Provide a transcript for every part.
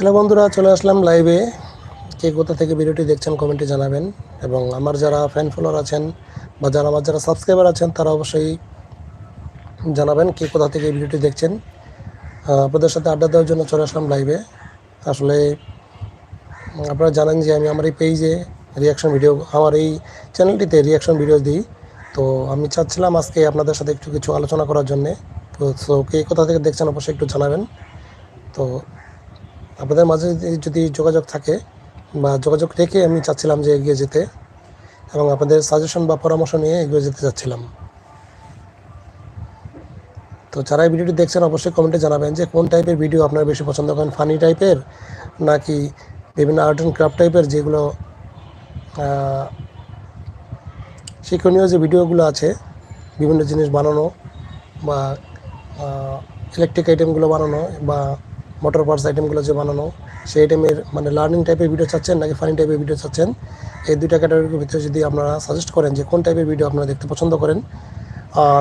Hello বন্ধুরা, চলে আসলাম লাইভে কে কোথা থেকে ভিডিওটি দেখছেন কমেন্টে জানাবেন। এবং আমার যারা ফ্যান ফলোয়ার আছেন বা যারা আমার যারা সাবস্ক্রাইবার আছেন, তারা অবশ্যই জানাবেন কে কোথা থেকে ভিডিওটি দেখছেন। আপনাদের সাথে আড্ডা দেওয়ার জন্য চলে আসলাম লাইভে আসলে আপনারা জানেন যে আমি আমার এই পেজে রিয়াকশন ভিডিও আমার এই চ্যানেলটিতে রিয়াকশন ভিডিও দিই। তো আমি চাচ্ছিলাম আজকে আপনাদের সাথে একটু কিছু আলোচনা করার জন্যে। তো কে কোথা থেকে দেখছেন অবশ্যই একটু জানাবেন। তো আপনাদের মাঝে যদি- যোগাযোগ থাকে বা যোগাযোগ রেখে আমি চাচ্ছিলাম যে এগিয়ে যেতে এবং আপনাদের সাজেশন বা পরামর্শ নিয়ে এগিয়ে যেতে চাচ্ছিলাম। তো যারা এই ভিডিওটি দেখছেন অবশ্যই কমেন্টে জানাবেন যে কোন টাইপের ভিডিও আপনারা বেশি পছন্দ করেন ফানি টাইপের নাকি বিভিন্ন আর্ট অ্যান্ড ক্রাফট টাইপের যেগুলো শিক্ষণীয় যে ভিডিওগুলো আছে, বিভিন্ন জিনিস বানানো বা ইলেকট্রিক আইটেমগুলো বানানো বা মোটর পার্টস আইটেমগুলো যে বানানো, সেই আইটেমের মানে লার্নিং টাইপের ভিডিও চাচ্ছেন নাকি ফানি টাইপের ভিডিও চাচ্ছেন? এই দুইটা ক্যাটাগরির ভিতরে যদি আপনারা সাজেস্ট করেন যে কোন টাইপের ভিডিও আপনারা দেখতে পছন্দ করেন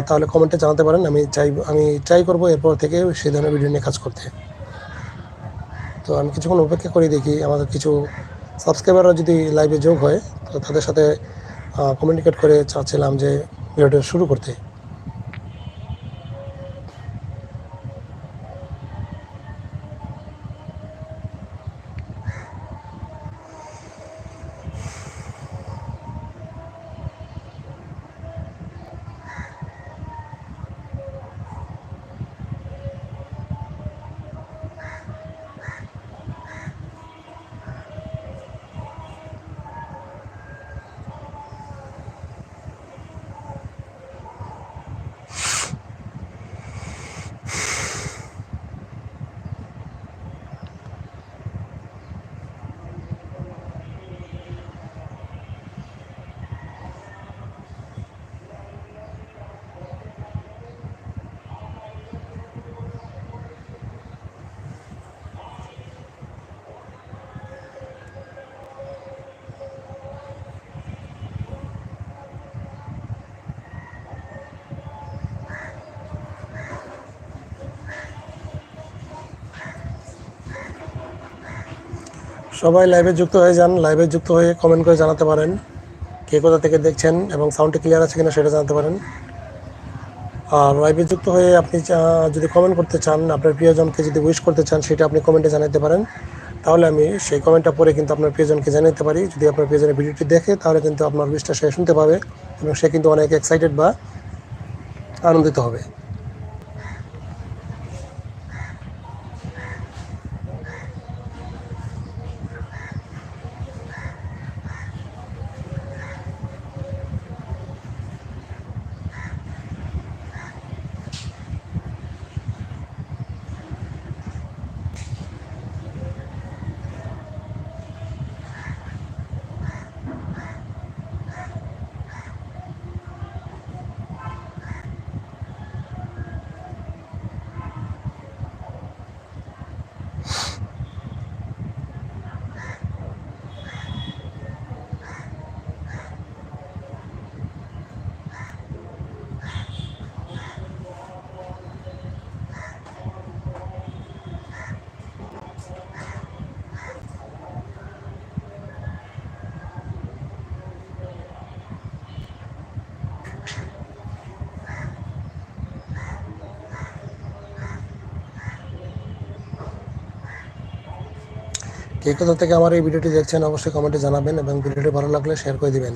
তাহলে কমেন্টে জানাতে পারেন। আমি চাই, আমি ট্রাই করব এরপর থেকে সেই ধরনের ভিডিও নিয়ে কাজ করতে। তো আমি কিছুক্ষণ অপেক্ষা করে দেখি, আমাদের কিছু সাবস্ক্রাইবাররা যদি লাইভে যোগ হয়, তো তাদের সাথে কমিউনিকেট করে চাচ্ছিলাম যে ভিডিওটা শুরু করতে। সবাই লাইভে যুক্ত হয়ে যান লাইভে যুক্ত হয়ে কমেন্ট করে জানাতে পারেন কে কোথা থেকে দেখছেন এবং সাউন্ডটি ক্লিয়ার আছে কিনা সেটা জানাতে পারেন। আর লাইভে যুক্ত হয়ে আপনি যদি কমেন্ট করতে চান, আপনার প্রিয়জনকে যদি উইশ করতে চান, সেটা আপনি কমেন্টে জানাতে পারেন। তাহলে আমি সেই কমেন্টটা পরে কিন্তু আপনার প্রিয়জনকে জানাতে পারি। যদি আপনার প্রিয়জনের ভিডিওটি দেখে, তাহলে কিন্তু আপনার উইশটা সে শুনতে পাবে এবং সে কিন্তু অনেক এক্সাইটেড বা আনন্দিত হবে। কে থেকে আমার এই ভিডিওটি দেখছেন, অবশ্যই কমেন্টে জানাবেন এবং ভিডিওটি ভালো লাগলে শেয়ার করে দিবেন।